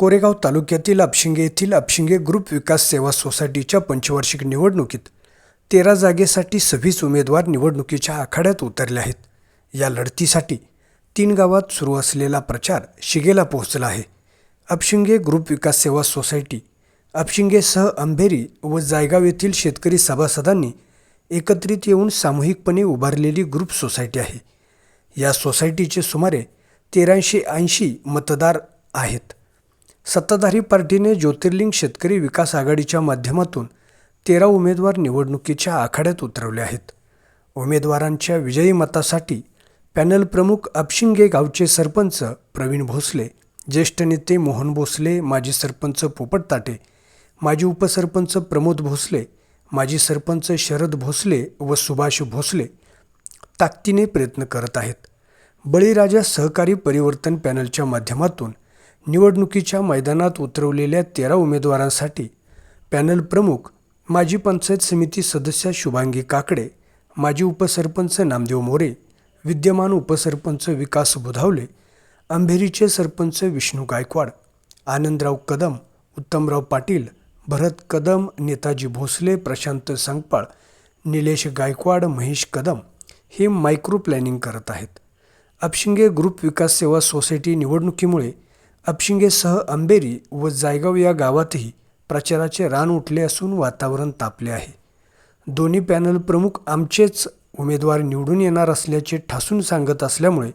कोरेगाव तालुक्यातील अपशिंगे येथील अपशिंगे ग्रुप विकास सेवा सोसायटीच्या पंचवार्षिक निवडणुकीत तेरा जागेसाठी सव्वीस उमेदवार निवडणुकीच्या आखाड्यात उतरले आहेत. या लढतीसाठी तीन गावात सुरू असलेला प्रचार शिगेला पोहोचला आहे. अपशिंगे ग्रुप विकास सेवा सोसायटी अपशिंगेसह अंभेरी व जायगाव येथील शेतकरी सभासदांनी एकत्रित येऊन सामूहिकपणे उभारलेली ग्रुप सोसायटी आहे. या सोसायटीचे सुमारे तेराशे ऐंशी मतदार आहेत. सत्ताधारी पार्टीने ज्योतिर्लिंग शेतकरी विकास आघाडीच्या माध्यमातून तेरा उमेदवार निवडणुकीच्या आखाड्यात उतरवले आहेत. उमेदवारांच्या विजयी मतासाठी पॅनल प्रमुख अपशिंगे गावचे सरपंच प्रवीण भोसले ज्येष्ठ नेते मोहन भोसले माजी सरपंच पोपट ताटे माजी उपसरपंच प्रमोद भोसले माजी सरपंच शरद भोसले व सुभाष भोसले ताकदीने प्रयत्न करत आहेत. बळीराजा सहकारी परिवर्तन पॅनलच्या माध्यमातून निवडणुकीच्या मैदानात उतरवलेल्या तेरा उमेदवारांसाठी पॅनल प्रमुख माजी पंचायत समिती सदस्य शुभांगी काकडे माजी उपसरपंच नामदेव मोरे विद्यमान उपसरपंच विकास बुधावले अंभेरीचे सरपंच विष्णू गायकवाड आनंदराव कदम उत्तमराव पाटील भरत कदम नेताजी भोसले प्रशांत संगपाळ निलेश गायकवाड महेश कदम हे मायक्रो प्लॅनिंग करत आहेत. अपशिंगे ग्रुप विकास सेवा सोसायटी निवडणुकीमुळे अपशिंगेसह अंबेरी व जायगाव या गावातही प्रचाराचे रान उठले असून वातावरण तापले आहे. दोन्ही पॅनल प्रमुख आमचेच उमेदवार निवडून येणार असल्याचे ठासून सांगत असल्यामुळे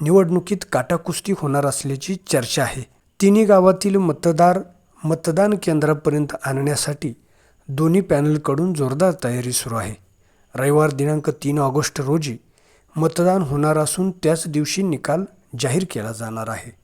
निवडणुकीत काटाकुस्ती होणार असल्याची चर्चा आहे. तिन्ही गावातील मतदार मतदान केंद्रापर्यंत आणण्यासाठी दोन्ही पॅनलकडून जोरदार तयारी सुरू आहे. रविवार दिनांक तीन ऑगस्ट रोजी मतदान होणार असून त्याच दिवशी निकाल जाहीर केला जाणार आहे.